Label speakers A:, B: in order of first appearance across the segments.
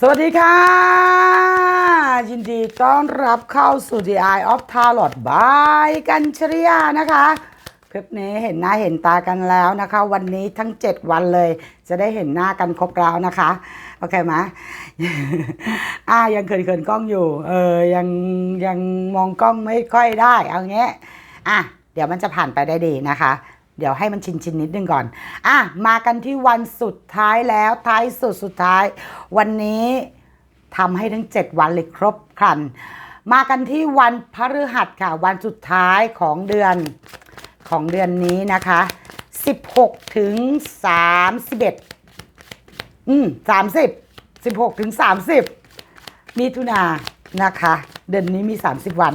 A: สวัสดีค่ะ ยินดีต้อนรับเข้าสู่ The Eye of Tarot by กัญชริยานะคะคลิปนี้เห็นหน้าเห็นตากันแล้วนะคะ วันนี้ทั้ง 7 วันเลย จะได้เห็นหน้ากันครบแล้วนะคะ โอเคไหมอ่ายังเขินเขินกล้องอยู่ เออยังยังมองกล้องไม่ค่อยได้ เอาเงี้ยอะเดี๋ยวมันจะผ่านไปได้ดีนะคะ เดี๋ยวให้มันชินชินนิดนึงก่อน อะ มากันที่วันสุดท้ายแล้วท้ายสุดสุดท้าย วันนี้ทำให้ทั้ง 7 วันเลยครบครัน มากันที่วันพฤหัสค่ะ วันสุดท้ายของเดือนของเดือนนี้นะคะ 16 ถึง 31 อืม 30 16 ถึง 30 มิถุนานนะคะ เดือนนี้มี 30 วัน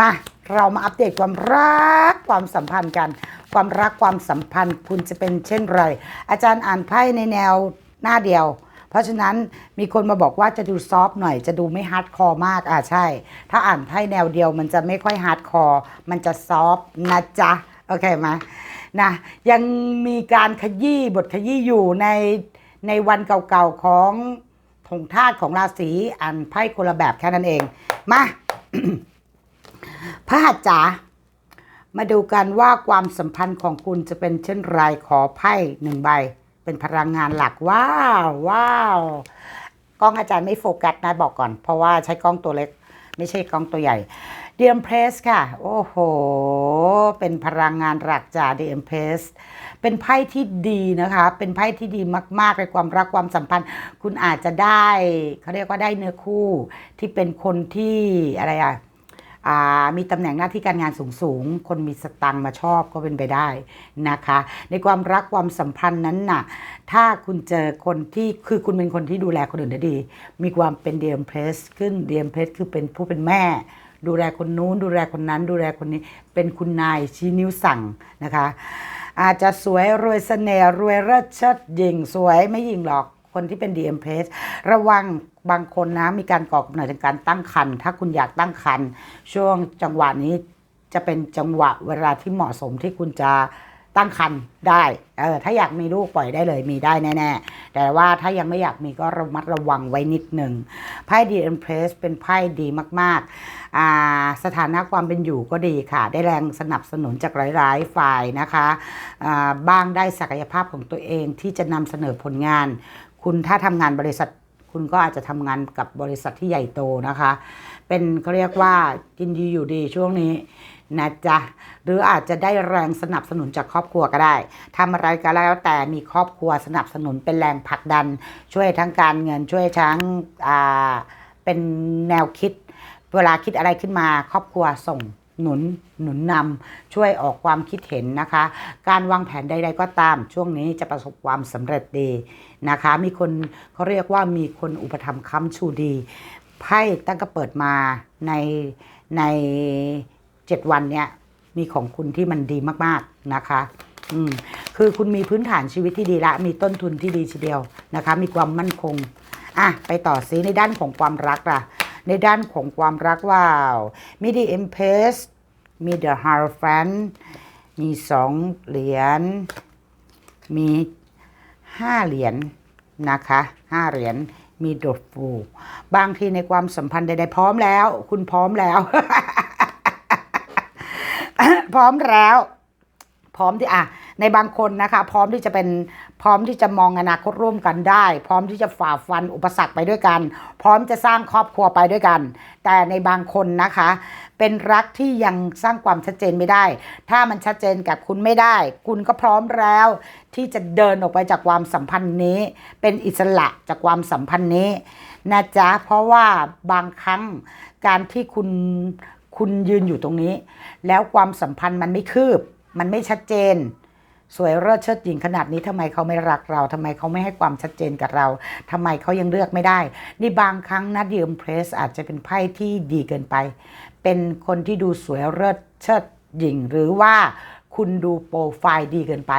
A: มา เรามาอัปเดตความรักความสัมพันธ์กัน ความรักความสัมพันธ์ คุณจะเป็นเช่นไร อาจารย์อ่านไพ่ในแนวหน้าเดียว เพราะฉะนั้นมีคนมาบอกว่าจะดูซอฟต์หน่อย จะดูไม่ฮาร์ดคอร์มากอ่าใช่ ถ้าอ่านไพ่แนวเดียวมันจะไม่ค่อยฮาร์ดคอร์มันจะซอฟต์นะจ๊ะโอเคไหมนะยังมีการขยี้บทขยี้อยู่ในในวันเก่าๆของธงธาตุของราศีอ่านไพ่คนละแบบแค่นั้นเอง มาพระหัตถ์จ๋า มาดูกันว่าความสัมพันธ์ของคุณจะเป็นเช่นไรขอไพ่หนึ่งใบ เป็นพลังงานหลักว้าวว้าวกล้องอาจารย์ไม่โฟกัสนะบอกก่อน เพราะว่าใช้กล้องตัวเล็ก ไม่ใช่กล้องตัวใหญ่เดียมเพรสค่ะ โอ้โห เป็นพลังงานหลักจากเดียมเพรสเป็นไพ่ที่ดีนะคะ เป็นไพ่ที่ดีมากๆในความรักความสัมพันธ์ คุณอาจจะได้เขาเรียกว่าได้เนื้อคู่ที่เป็นคนที่อะไรอะอ่า มีตำแหน่งหน้าที่การงานสูงสูง คนมีสตังค์มาชอบก็เป็นไปได้นะคะ ในความรักความสัมพันธ์นั้นน่ะ ถ้าคุณเจอคนที่คือคุณเป็นคนที่ดูแลคนอื่นได้ดี มีความเป็นเดียมเพรสขึ้นเดียมเพรสคือเป็นผู้เป็นแม่ ดูแลคนนู้น ดูแลคนนั้น ดูแลคนนี้เป็นคุณนายชี้นิ้วสั่งนะคะ อาจจะสวยรวยเสน่ห์รวยเลิศเชิดหญิงสวยไม่หญิงหรอก คนที่เป็น DM p a g e ระวังบางคนนะมีการก่อกำเนิดจากการตั้งครรภ์ถ้าคุณอยากตั้งครรภ์ช่วงจังหวะนี้จะเป็นจังหวะเวลาที่เหมาะสมที่คุณจะตั้งครรภ์ได้เออถ้าอยากมีลูกปล่อยได้เลยมีได้แน่ๆ แต่ว่าถ้ายังไม่อยากมีก็ระมัดระวังไว้นิดหนึ่งไพ่ DM p a g e เป็นไพ่ดีมากๆอ่าสถานะความเป็นอยู่ก็ดีค่ะ ได้แรงสนับสนุนจากหลายๆฝ่ายนะคะอ่าบ้างได้ศักยภาพของตัวเองที่จะนำเสนอผลงาน คุณถ้าทำงานบริษัทคุณก็อาจจะทำงานกับบริษัทที่ใหญ่โตนะคะ เป็นเขาเรียกว่ากินดีอยู่ดีช่วงนี้นะจ๊ะ หรืออาจจะได้แรงสนับสนุนจากครอบครัวก็ได้ทำอะไรก็แล้วแต่มีครอบครัวสนับสนุนเป็นแรงผลักดัน ช่วยทั้งการเงินช่วยทั้งเป็นแนวคิด เวลาคิดอะไรขึ้นมาครอบครัวส่ง หนุนหนุนนำช่วยออกความคิดเห็นนะคะ การวางแผนใด ๆ ก็ตาม ช่วงนี้จะประสบความสำเร็จดีนะคะ มีคนเขาเรียกว่ามีคนอุปถัมภ์ค้ำชูดีไพ่ตั้งแต่เปิดมาในในเจ็ดวันเนี้ยมีของคุณที่มันดีมากๆนะคะอืมคือคุณมีพื้นฐานชีวิตที่ดีละ มีต้นทุนที่ดีทีเดียวนะคะ มีความมั่นคงอะไปต่อซิในด้านของความรักล่ะ ในด้านของความรักว้าวมี The Empress มี The Hierophant มีสองเหรียญมีห้าเหรียญนะคะห้าเหรียญมีดดฟูบางทีในความสัมพันธ์ใดๆพร้อมแล้ว คุณพร้อมแล้ว พร้อมแล้ว พร้อมที่อะในบางคนนะคะ พร้อมที่จะเป็นพร้อมที่จะมองอนาคตร่วมกันได้ พร้อมที่จะฝ่าฟันอุปสรรคไปด้วยกัน พร้อมจะสร้างครอบครัวไปด้วยกัน แต่ในบางคนนะคะ เป็นรักที่ยังสร้างความชัดเจนไม่ได้ ถ้ามันชัดเจนกับคุณไม่ได้ คุณก็พร้อมแล้ว ที่จะเดินออกไปจากความสัมพันธ์นี้ เป็นอิสระจากความสัมพันธ์นี้นะจ๊ะเพราะว่าบางครั้งการที่คุณคุณยืนอยู่ตรงนี้ แล้วความสัมพันธ์มันไม่คืบ มันไม่ชัดเจน สวยเลิศเชิดหญิงขนาดนี้ทำไมเขาไม่รักเราทำไมเขาไม่ให้ความชัดเจนกับเราทำไมเขายังเลือกไม่ได้ นี่บางครั้งนะดิมเพรสอาจจะเป็นไพ่ที่ดีเกินไป เป็นคนที่ดูสวยเลิศเชิดหญิง หรือว่าคุณดูโปรไฟล์ดีเกินไป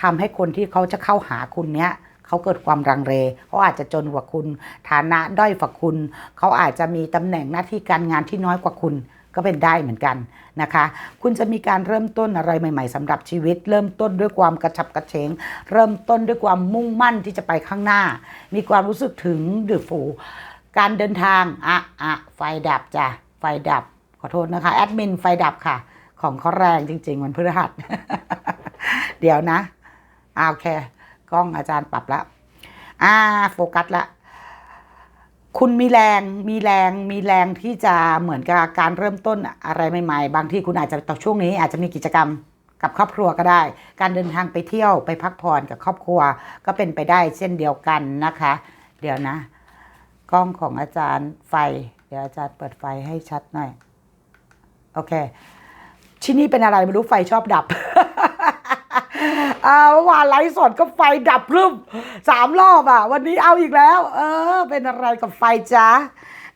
A: ทำให้คนที่เขาจะเข้าหาคุณเนี้ยเขาเกิดความรังเลเขาอาจจะจนกว่าคุณ ฐานะด้อยกว่าคุณ เขาอาจจะมีตำแหน่งหน้าที่การงานที่น้อยกว่าคุณ ก็เป็นได้เหมือนกันนะคะ คุณจะมีการเริ่มต้นอะไรใหม่ ๆสำหรับชีวิต เริ่มต้นด้วยความกระฉับกระเฉง เริ่มต้นด้วยความมุ่งมั่นที่จะไปข้างหน้า มีความรู้สึกถึงดือฟูการเดินทางอะอะไฟดับจ้ะไฟดับขอโทษนะคะแอดมินไฟดับค่ะ ของเขาแรงจริงๆมันพฤหัส เดี๋ยวนะอ่าโอเคกล้องอาจารย์ปรับล้วอ่าโฟกัสละ คุณมีแรงมีแรงมีแรงที่จะเหมือนกับการเริ่มต้นอะไรใหม่ๆ บางที่คุณอาจจะต่อช่วงนี้ อาจจะมีกิจกรรมกับครอบครัวก็ได้ การเดินทางไปเที่ยวไปพักผ่อนกับครอบครัว ก็เป็นไปได้เช่นเดียวกันนะคะ เดี๋ยวนะ กล้องของอาจารย์ไฟ เดี๋ยวอาจารย์เปิดไฟให้ชัดหน่อย โอเค ที่นี่เป็นอะไรไม่รู้ไฟชอบดับ เมื่อวานไลฟ์สดก็ไฟดับรึมสามรอบอะ วันนี้เอาอีกแล้ว เออ เป็นอะไรกับไฟจ้า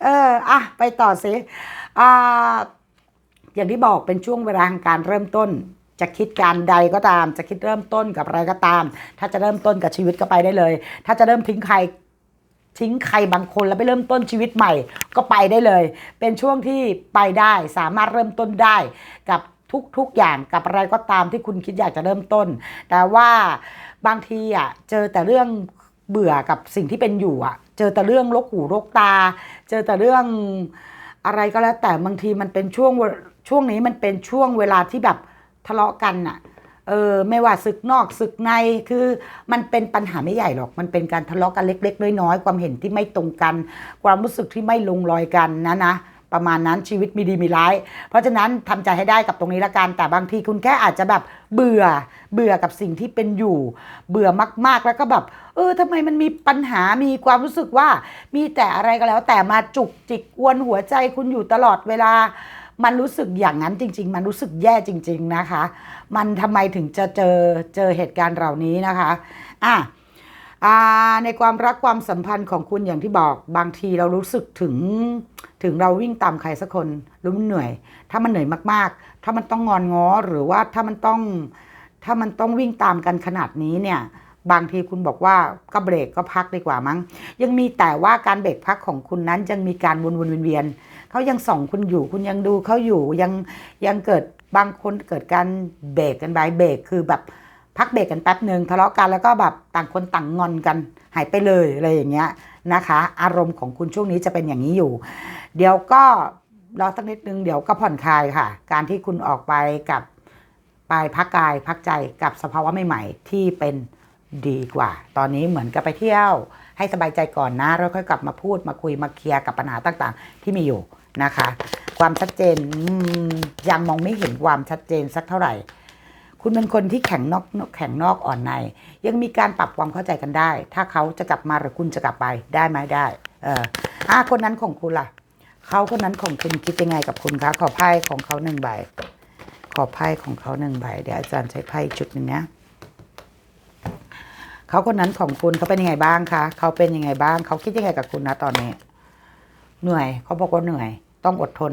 A: เอออะไปต่อสิอ่าอย่างที่บอกเป็นช่วงเวลาแห่งการเริ่มต้น จะคิดการใดก็ตาม จะคิดเริ่มต้นกับอะไรก็ตาม ถ้าจะเริ่มต้นกับชีวิตก็ไปได้เลย ถ้าจะเริ่มทิ้งใครทิ้งใครบางคนแล้วไปเริ่มต้นชีวิตใหม่ก็ไปได้เลย เป็นช่วงที่ไปได้สามารถเริ่มต้นได้กับ ทุกๆอย่างกับอะไรก็ตามที่คุณคิดอยากจะเริ่มต้น แต่ว่าบางทีอะเจอแต่เรื่องเบื่อกับสิ่งที่เป็นอยู่อะ เจอแต่เรื่องลกหูลกตา เจอแต่เรื่องอะไรก็แล้ว แต่บางทีมันเป็นช่วงช่วงนี้มันเป็นช่วงเวลาที่แบบทะเลาะกันอะเออไม่ว่าศึกนอกศึกในคือมันเป็นปัญหาไม่ใหญ่หรอก มันเป็นการทะเลาะกันเล็ก ๆ น้อยๆความเห็นที่ไม่ตรงกัน ความรู้สึกที่ไม่ลงรอยกันนะนะ ประมาณนั้นชีวิตมีดีมีร้าย เพราะฉะนั้นทำใจให้ได้กับตรงนี้ละกันแต่บางทีคุณแค่อาจจะแบบเบื่อเบื่อกับสิ่งที่เป็นอยู่ เบื่อมาก ๆ แล้วก็แบบเออทำไมมันมีปัญหามีความรู้สึกว่า มีแต่อะไรก็แล้ว แต่มาจุกจิกกวนหัวใจคุณอยู่ตลอดเวลามันรู้สึกอย่างนั้นจริง ๆ มันรู้สึกแย่จริง ๆนะคะ มันทำไมถึงจะเจอเจอเหตุการณ์เหล่านี้นะคะ อะ ในความรักความสัมพันธ์ของคุณอย่างที่บอกบางทีเรารู้สึกถึงถึงเราวิ่งตามใครสักคนรู้มันเหนื่อย ถ้ามันเหนื่อยมากๆ ถ้ามันต้องงอนง้อหรือว่าถ้ามันต้องถ้ามันต้องวิ่งตามกันขนาดนี้เนี่ยบางทีคุณบอกว่าก็เบรกก็พักดีกว่ามั้ง ยังมีแต่ว่าการเบรกพักของคุณนั้นยังมีการวนวนๆเวียนๆเขายังส่องคุณอยู่คุณยังดูเขาอยู่ยังยังเกิดบางคนเกิดการเบรกกันไปเบรกคือแบบ พักเบรกกันแป๊บหนึ่งทะเลาะกันแล้วก็แบบต่างคนต่างงอนกันหายไปเลยอะไรอย่างเงี้ยนะคะ อารมณ์ของคุณช่วงนี้จะเป็นอย่างนี้อยู่ เดี๋ยวก็รอสักนิดนึงเดี๋ยวก็ผ่อนคลายค่ะ การที่คุณออกไปกับไปพักกายพักใจกับสภาวะใหม่ๆที่เป็นดีกว่า ตอนนี้เหมือนกับไปเที่ยว ให้สบายใจก่อนนะแล้วค่อยกลับมาพูดมาคุยมาเคลียร์กับปัญหาต่างๆ ที่มีอยู่นะคะ ความชัดเจนยังมองไม่เห็นความชัดเจนสักเท่าไหร่ คุณเป็นคนที่แข็งนอกแข็งนอกอ่อนใน ยังมีการปรับความเข้าใจกันได้ ถ้าเขาจะกลับมาหรือคุณจะกลับไปได้ไหมได้ เอออะคนนั้นของคุณล่ะเขาคนนั้นของคุณคิดยังไงกับคุณคะขอไพ่ของเขาหนึ่งใบ ขอไพ่ของเขาหนึ่งใบเดี๋ยวอาจารย์ใช้ไพ่จุดหนึ่งนะเขาคนนั้นของคุณเขาเป็นยังไงบ้างคะเขาเป็นยังไงบ้างเขาคิดยังไงกับคุณนะตอนนี้ เหนื่อยเขาบอกว่าเหนื่อย ต้องอดทน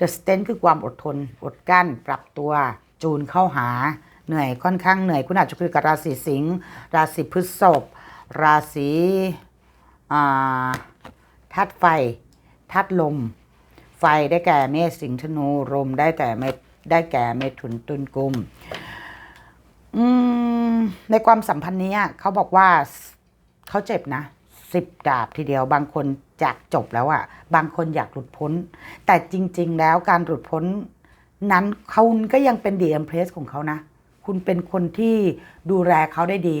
A: The strength คือความอดทน อดกั้น ปรับตัว จูนเข้าหาเหนื่อยค่อนข้างเหนื่อยคุณอาจจะคุยกับราศีสิงห์ราศีพฤษภราศีธาตุไฟธาตุลม ไฟได้แก่เมษสิงห์ธนูลมได้แต่เมได้แก่เมถุนตุลกุมอืมในความสัมพันธ์นี้เขาบอกว่าเขาเจ็บนะสิบดาบทีเดียวบางคนอยากจบแล้วอะ่ะ บางคนอยากหลุดพ้น แต่จริง ๆ แล้วการหลุดพ้น นั้นคุณก็ยังเป็นดีเอ็มเพรสของเขานะ คุณเป็นคนที่ดูแลเขาได้ดี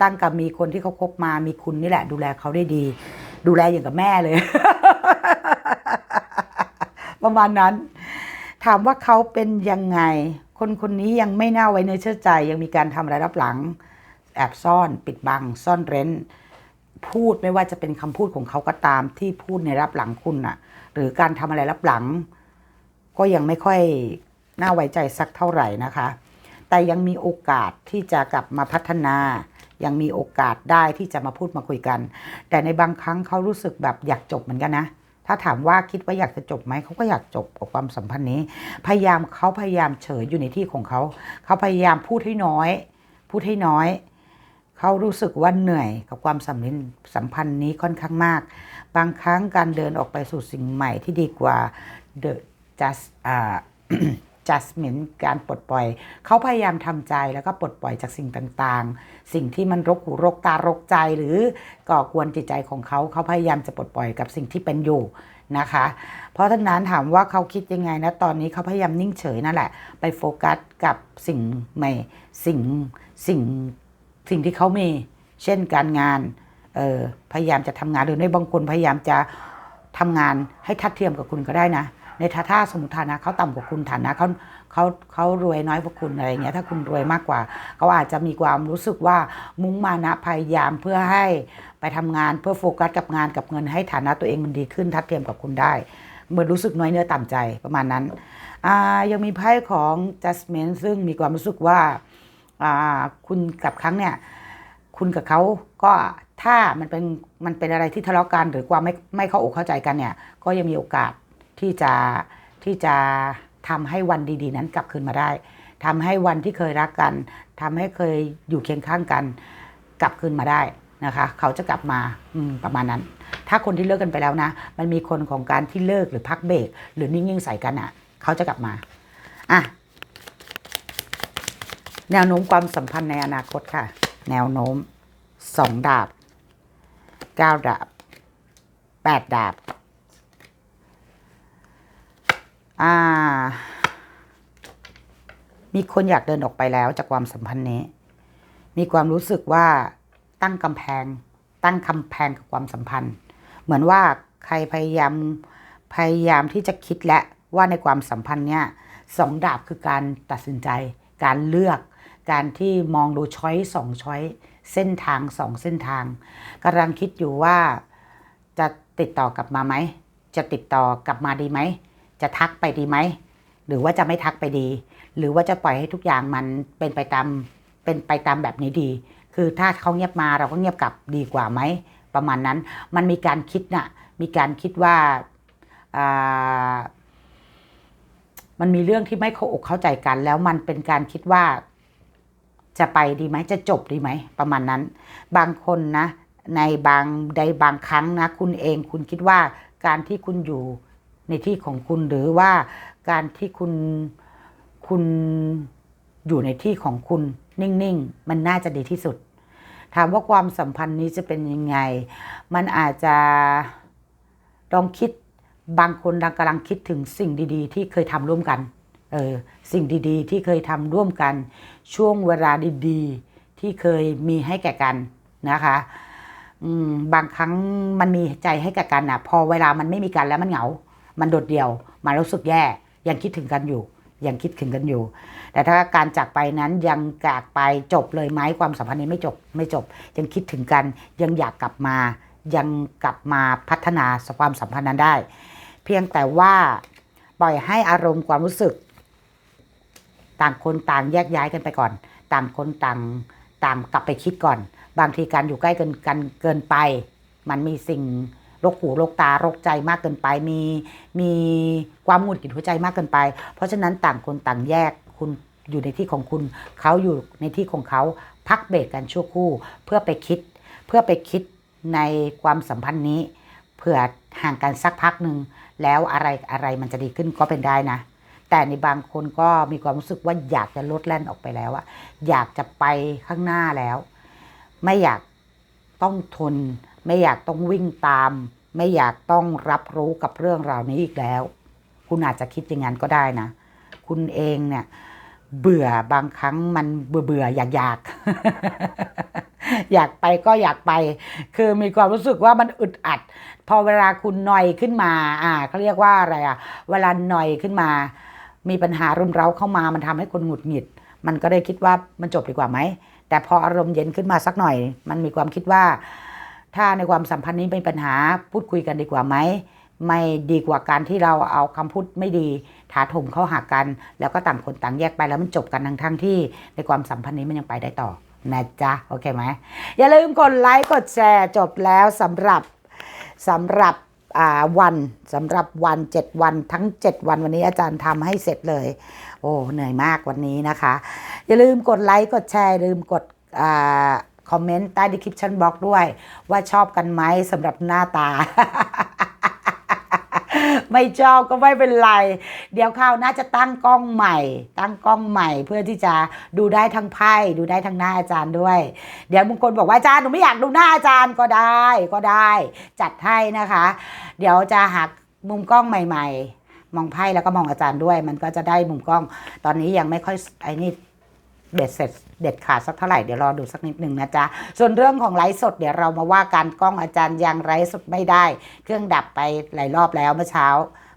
A: ตั้งกับมีคนที่เขาคบมามีคุณนี่แหละ ดูแลเขาได้ดี ดูแลอย่างกับแม่เลย ประมาณนั้น ถามว่าเขาเป็นยังไง คนคนนี้ยังไม่น่าไว้เนื้อเชื่อใจ ยังมีการทำอะไรรับหลัง แอบซ่อนปิดบัง ซ่อนเร้น พูดไม่ว่าจะเป็นคำพูดของเขาก็ตามที่พูดในรับหลังคุณน่ะ หรือการทำอะไรรับหลังก็ยังไม่ค่อย น่าไว้ใจสักเท่าไหร่นะคะ แต่ยังมีโอกาสที่จะกลับมาพัฒนา ยังมีโอกาสได้ที่จะมาพูดมาคุยกัน แต่ในบางครั้งเขารู้สึกแบบอยากจบเหมือนกันนะ ถ้าถามว่าคิดว่าอยากจะจบไหมเขาก็อยากจบกับความสัมพันธ์นี้ พยายามเขาพยายามเฉยอยู่ในที่ของเขาเขาพยายามพูดให้น้อย พูดให้น้อยเขารู้สึกว่าเหนื่อยกับความสัมพันธ์สัมพันธ์นี้ค่อนข้างมาก บางครั้งการเดินออกไปสู่สิ่งใหม่ที่ดีกว่า The just อ่า adjustment การปลดปล่อย เขาพยายามทำใจแล้วก็ปลดปล่อยจากสิ่งต่างๆ สิ่งที่มันรกหูรกตารกใจหรือก่อกวนจิตใจของเขา เขาพยายามจะปลดปล่อยกับสิ่งที่เป็นอยู่นะคะ เพราะฉะนั้นถามว่าเขาคิดยังไงนะตอนนี้เขาพยายามนิ่งเฉยนั่นแหละ ไปโฟกัสกับสิ่งใหม่สิ่งสิ่งสิ่งที่เขามี เช่นการงานเออพยายามจะทำงานหรือในบางคนพยายามจะทำงานให้ทัดเทียมกับคุณก็ได้นะ ในท่าท่าสมมติฐานะเขาต่ำกว่าคุณฐานะเขาเขาเขารวยน้อยกว่าคุณอะไรเงี้ยถ้าคุณรวยมากกว่าเขาอาจจะมีความรู้สึกว่ามุ่งมานะพยายามเพื่อให้ไปทำงานเพื่อโฟกัสกับงานกับเงินให้ฐานะตัวเองมันดีขึ้นทัดเทียมกับคุณได้เหมือนรู้สึกน้อยเนื้อต่ำใจประมาณนั้นยังมีไพ่ของ Justment ซึ่งมีความรู้สึกว่าอ่าคุณกับครั้งเนี่ยคุณกับเขาก็ถ้ามันเป็นมันเป็นอะไรที่ทะเลาะกันหรือความไม่ไม่เข้าอกเข้าใจกันเนี่ย ก็ยังมีโอกาส ที่จะที่จะทำให้วันดีๆ นั้นกลับคืนมาได้ทำให้วันที่เคยรักกันทำให้เคยอยู่เคียงข้างกัน กลับคืนมาได้นะคะ เขาจะกลับมาอืประมาณนั้น ถ้าคนที่เลิกกันไปแล้วนะ มันมีคนของการที่เลิกหรือพักเบรกหรือนิ่งๆใส่กันอะ เขาจะกลับมาอะแนวโน้มความสัมพันธ์ในอนาคตค่ะ แนวโน้มสองดาบเก้าดาบแปดดาบ อ่า มีคนอยากเดินออกไปแล้วจากความสัมพันธ์นี้ มีความรู้สึกว่าตั้งกำแพง ตั้งคำแพงกับความสัมพันธ์ เหมือนว่าใครพยายามพยายามที่จะคิดและว่าในความสัมพันธ์เนี่ยสองดาบคือการตัดสินใจ การเลือก การที่มองดูช้อยสองช้อยเส้นทางสองเส้นทางกำลังคิดอยู่ว่าจะติดต่อกลับมาไหม จะติดต่อกลับมาดีไหม จะทักไปดีไหม หรือว่าจะไม่ทักไปดี หรือว่าจะปล่อยให้ทุกอย่างมันเป็นไปตามเป็นไปตามแบบนี้ดี คือถ้าเขาเงียบมาเราก็เงียบกลับดีกว่าไหม ประมาณนั้น มันมีการคิดน่ะ มีการคิดว่าอ่ามันมีเรื่องที่ไม่เข้าอกเข้าใจกัน แล้วมันเป็นการคิดว่าจะไปดีไหมจะจบดีไหม ประมาณนั้น บางคนนะ ในบางใดบางครั้งนะ คุณเองคุณคิดว่าการที่คุณอยู่ ในที่ของคุณหรือว่าการที่คุณคุณอยู่ในที่ของคุณนิ่งๆ มันน่าจะดีที่สุด ถามว่าความสัมพันธ์นี้จะเป็นยังไง มันอาจจะลองคิดบางคนกำลังคิดถึงสิ่งดีๆ ที่เคยทำร่วมกัน เออ สิ่งดีๆ ที่เคยทำร่วมกัน ช่วงเวลาดีๆ ที่เคยมีให้แก่กันนะคะบางครั้งมันมีใจให้แก่กันอะพอเวลามันไม่มีกันแล้วมันเหงา มันโดดเดี่ยวมันรู้สึกแย่ยังคิดถึงกันอยู่ ยังคิดถึงกันอยู่ แต่ถ้าการจากไปนั้นยังจากไปจบเลยไหมความสัมพันธ์นี้ไม่จบไม่จบ ยังคิดถึงกัน ยังอยากกลับมา ยังกลับมาพัฒนาความสัมพันธ์นั้นได้ เพียงแต่ว่าปล่อยให้อารมณ์ความรู้สึก ต่างคนต่างแยกย้ายกันไปก่อน ต่างคนต่างต่างกลับไปคิดก่อน บางทีการอยู่ใกล้กันกันเกินไป มันมีสิ่ง โรกหูรกตาโรกใจมากเกินไป มีมีความหงุดหงิดหัวใจมากเกินไป เพราะฉะนั้นต่างคนต่างแยกคุณอยู่ในที่ของคุณ เขาอยู่ในที่ของเขาพักเบรกกันชั่วครู่ เพื่อไปคิด เพื่อไปคิดในความสัมพันธ์นี้เผื่อห่างกันสักพักหนึ่งแล้วอะไรอะไรมันจะดีขึ้นก็เป็นได้นะ แต่ในบางคนก็มีความรู้สึกว่าอยากจะลดแล่นออกไปแล้วอะอยากจะไปข้างหน้าแล้ว ไม่อยาก ต้องทน ไม่อยากต้องวิ่งตาม ไม่อยากต้องรับรู้กับเรื่องราวนี้อีกแล้ว คุณอาจจะคิดอย่างนั้นก็ได้นะ คุณเองเนี่ย เบื่อบางครั้งมันเบื่อเบื่ออยากอยากอยากไปก็อยากไป คือมีความรู้สึกว่ามันอึดอัด พอเวลาคุณหน่อยขึ้นมา อ่าเขาเรียกว่าอะไรอะ เวลาหน่อยขึ้นมา มีปัญหารุมเร้าเข้ามา มันทำให้คนหงุดหงิด มันก็ได้คิดว่ามันจบดีกว่าไหม แต่พออารมณ์เย็นขึ้นมาสักหน่อย มันมีความคิดว่า ถ้าในความสัมพันธ์นี้มีปัญหาพูดคุยกันดีกว่าไหมไม่ดีกว่าการที่เราเอาคำพูดไม่ดีถาถมเข้าหากัน แล้วก็ต่างคนต่างแยกไปแล้วมันจบกันทั้งทั้งที่ในความสัมพันธ์นี้มันยังไปได้ต่อนะจ๊ะโอเคไหมอย่าลืมกดไลค์กดแชร์จบแล้วสำหรับสำหรับวันสำหรับวัน 7 วันทั้ง 7 วันวันนี้อาจารย์ทำให้เสร็จเลย โอ้เหนื่อยมากวันนี้นะคะ อย่าลืมกดไลค์กดแชร์ลืมกดอ่าคอมเมนต์ใต้ description box ด้วย ว่าชอบกันไหมสำหรับหน้าตา ไม่ชอบก็ไม่เป็นไร เดี๋ยวคราวน่าจะตั้งกล้องใหม่ ตั้งกล้องใหม่เพื่อที่จะดูได้ทั้งไพ่ดูได้ทั้งหน้าอาจารย์ด้วย เดี๋ยวบางคนบอกว่าอาจารย์หนูไม่อยากดูหน้าอาจารย์ก็ได้ก็ได้ จัดให้นะคะ เดี๋ยวจะหักมุมกล้องใหม่ ๆ มองไพ่แล้วก็มองอาจารย์ด้วย มันก็จะได้มุมกล้อง ตอนนี้ยังไม่ค่อยไอ้นี่เด็ดเสร็จเด็ดขาดสักเท่าไหร่เดี๋ยวรอดูสักนิดหนึ่งนะจ๊ะ ส่วนเรื่องของไลฟ์สดเดี๋ยวเรามาว่ากันกล้องอาจารย์ยังไลฟ์สดไม่ได้ เครื่องดับไปหลายรอบแล้วเมื่อเช้า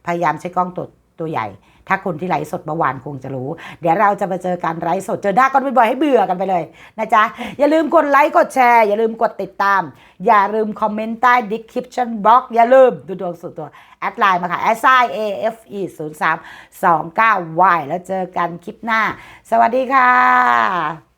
A: พยายามใช้กล้องตัวตัวใหญ่ ถ้าคนที่ไลฟ์สดเมื่อวานคงจะรู้ เดี๋ยวเราจะมาเจอการไลฟ์สดเจอหน้ากันบ่อยๆให้เบื่อกันไปเลยนะจ๊ะ อย่าลืมกดไลค์กดแชร์ อย่าลืมกดติดตาม อย่าลืมคอมเมนต์ใต้ดิสคริปชั่นบล็อย่าลืมดูดวงส่วนตัว แอดไลน์มาค่ะ a s i a f e 0 3 2 9 y แล้วเจอกันคลิปหน้า สวัสดีค่ะ